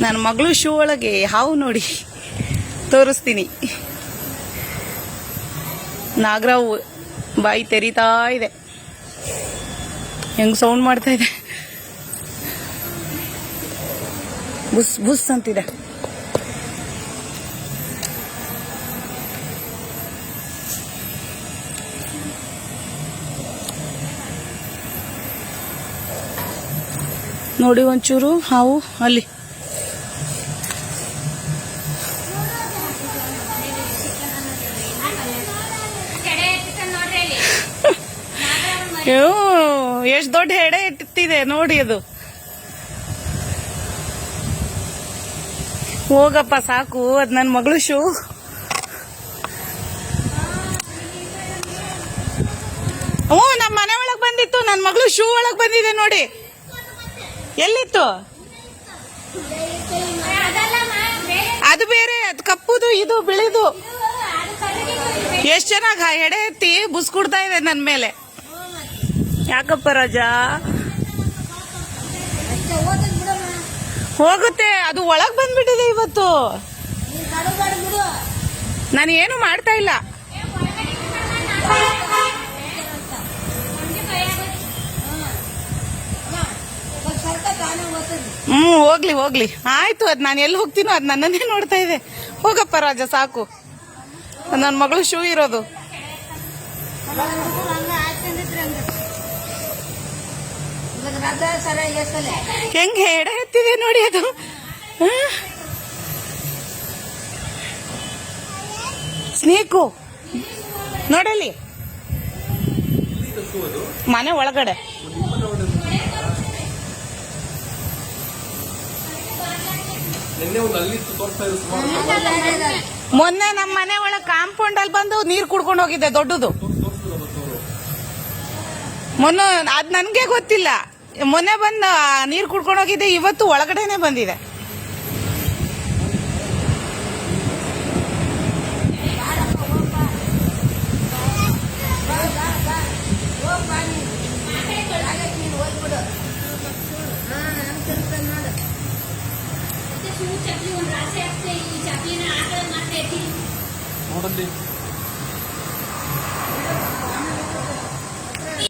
ನನ್ನ ಮಗಳು ಶೂ ಒಳಗೆ ಹಾವು ನೋಡಿ ತೋರಿಸ್ತೀನಿ. ನಾಗರಾವು ಬಾಯಿ ತೆರೀತಾ ಇದೆ. ಹೆಂಗ್ ಸೌಂಡ್ ಮಾಡ್ತಾ ಇದೆ? ಬುಸ್ ಬುಸ್ ಅಂತಿದೆ. ನೋಡಿ ಒಂಚೂರು ಹಾವು, ಅಲ್ಲಿ. ಎಷ್ಟು ದೊಡ್ಡ ಹೆಡೆ ಇಟ್ಟಿದೆ ನೋಡಿ ಅದು. ಹೋಗಪ್ಪ, ಸಾಕು, ಅದ್ ನನ್ನ ಮಗಳು ಶೂ. ಹ್ಞೂ ನಮ್ಮ ಮನೆ ಒಳಗೆ ಬಂದಿತ್ತು ನನ್ನ ಮಗಳು ಶೂ ಒಳಗೆ ಬಂದಿದೆ ನೋಡಿ. ಎಲ್ಲಿತ್ತು? ಅದು ಬೇರೆ, ಅದು ಕಪ್ಪುದು, ಇದು ಬಿಳಿದು. ಎಷ್ಟು ಚೆನ್ನಾಗಿ ಎಡೆ ಎತ್ತಿ ಬುಸ್ ಕುಡ್ತಾ ಇದೆ ನನ್ನ ಮೇಲೆ. ಯಾಕಪ್ಪ ರಾಜ? ಹೋಗುತ್ತೆ, ಅದು ಒಳಗ್ ಬಂದ್ಬಿಟ್ಟಿದೆ ಇವತ್ತು. ನಾನು ಏನು ಮಾಡ್ತಾ ಇಲ್ಲ. ಹ್ಮ್, ಹೋಗ್ಲಿ ಹೋಗ್ಲಿ. ಆಯ್ತು, ಅದ್ ನಾನು ಎಲ್ಲಿ ಹೋಗ್ತೀನೋ ಅದ್ ನನ್ನನ್ನೇ ನೋಡ್ತಾ ಇದೆ. ಹೋಗಪ್ಪ ರಾಜ, ಸಾಕು. ನನ್ನ ಮಗಳು ಶೂ ಇರೋದು. ಹೆಂಗೆ ಎಡೆ ಎತ್ತಿದೆ ನೋಡಿ ಅದು? ಸ್ನೇಕು ನೋಡಲ್ಲಿ. ಮನೆ ಒಳಗಡೆ. ಮೊನ್ನೆ ನಮ್ಮ ಮನೆ ಒಳಗೆ ಕಾಂಪೌಂಡ್ ಅಲ್ಲಿ ಬಂದು ನೀರ್ ಕುಡ್ಕೊಂಡು ಹೋಗಿದ್ದೆ ದೊಡ್ಡದು. ಮೊನ್ನೆ ಅದ್ ನನ್ಗೆ ಗೊತ್ತಿಲ್ಲ. ಮೊನ್ನೆ ಬಂದು ನೀರು ಕುಡ್ಕೊಂಡು ಹೋಗಿದ್ದೆ ಇವತ್ತು ಒಳಗಡೆನೆ ಬಂದಿದೆ. ನೋಡಲ್ಲಿ.